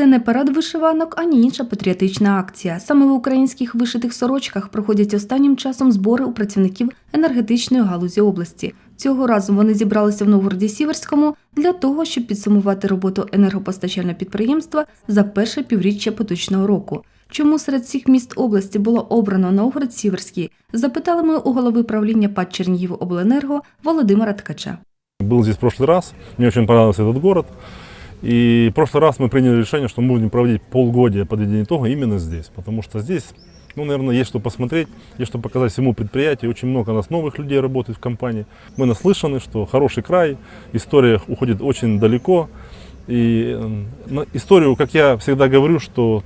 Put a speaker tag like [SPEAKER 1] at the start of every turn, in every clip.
[SPEAKER 1] Це не парад вишиванок, ані інша патріотична акція. Саме в українських вишитих сорочках проходять останнім часом збори у працівників енергетичної галузі області. Цього разу вони зібралися в Новгороді Сіверському для того, щоб підсумувати роботу енергопостачального підприємства за перше півріччя поточного року. Чому серед всіх міст області було обрано Новгород Сіверський? Запитали ми у голови правління ПАД Чернігівобленерго Володимира Ткача.
[SPEAKER 2] Был здесь в прошлый раз, мне очень понравился этот город. И в прошлый раз мы приняли решение, что мы будем проводить полгодия подведения итога именно здесь. Потому что здесь, ну, наверное, есть что посмотреть, есть что показать всему предприятию. Очень много у нас новых людей работает в компании. Мы наслышаны, что хороший край, история уходит очень далеко. И э, историю, как я всегда говорю, что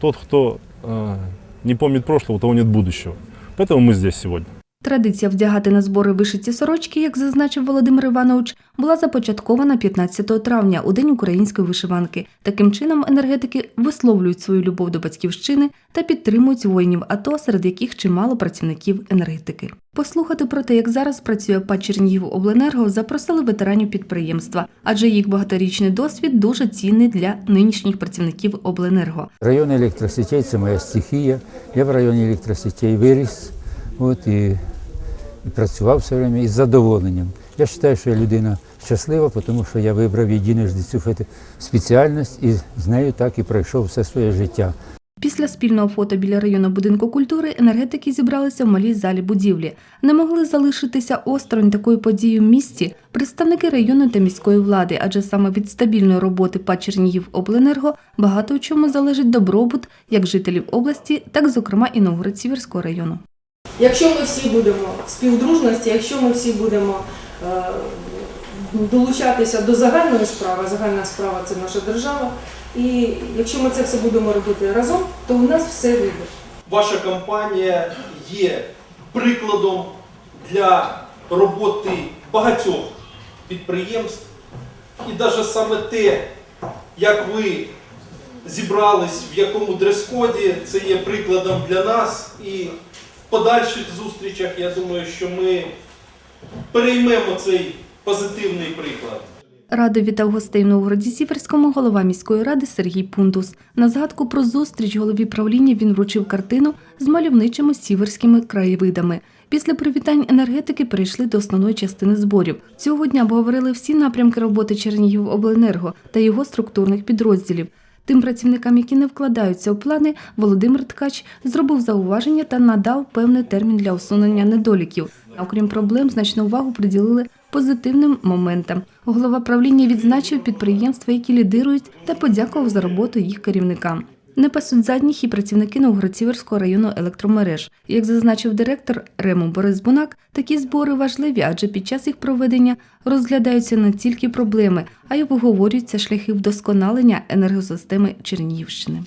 [SPEAKER 2] тот, кто э, не помнит прошлого, у того нет будущего. Поэтому мы здесь сегодня.
[SPEAKER 1] Традиція вдягати на збори вишиті сорочки, як зазначив Володимир Іванович, була започаткована 15 травня у День української вишиванки. Таким чином енергетики висловлюють свою любов до батьківщини та підтримують воїнів АТО, серед яких чимало працівників енергетики. Послухати про те, як зараз працює ПАД Чернігівобленерго, запросили ветеранів підприємства, адже їх багаторічний досвід дуже цінний для нинішніх працівників обленерго.
[SPEAKER 3] Район електросетей це моя стихія. Я в районі електросетей виріс от, і, і працював все время із задоволенням. Я вважаю, що я людина щаслива, тому що я вибрав єдиножди цю спеціальність і з нею так і пройшов все своє життя.
[SPEAKER 1] Після спільного фото біля району будинку культури енергетики зібралися в малій залі будівлі. Не могли залишитися осторонь такої події в місті представники районної та міської влади, адже саме від стабільної роботи ПАД Чернігівобленерго багато у чому залежить добробут як жителів області, так зокрема і Новгород-Сіверського району.
[SPEAKER 4] Якщо ми всі будемо співдружності, якщо ми всі будемо е, долучатися до загальної справи, загальна справа це наша держава, і якщо ми це все будемо робити разом, то у нас все вийде.
[SPEAKER 5] Ваша компанія є прикладом для роботи багатьох підприємств. І навіть саме те, як ви зібрались, в якому дрес-коді, це є прикладом для нас. І подальших зустрічах я думаю, що ми переймемо цей позитивний приклад.
[SPEAKER 1] Радо вітав гостей в Новгороді Сіверському голова міської ради Сергій Пундус. На згадку про зустріч голові правління він вручив картину з мальовничими сіверськими краєвидами. Після привітань енергетики перейшли до основної частини зборів. Цього дня обговорили всі напрямки роботи Чернігівобленерго та його структурних підрозділів. Тим працівникам, які не вкладаються у плани, Володимир Ткач зробив зауваження та надав певний термін для усунення недоліків. Окрім проблем, значну увагу приділили позитивним моментам. Голова правління відзначив підприємства, які лідирують, та подякував за роботу їх керівникам. Не пасуть задніх і працівники Новгород-Сіверського району електромереж. Як зазначив директор Рему Борис Бунак, такі збори важливі, адже під час їх проведення розглядаються не тільки проблеми, а й обговорюються шляхи вдосконалення енергосистеми Чернігівщини.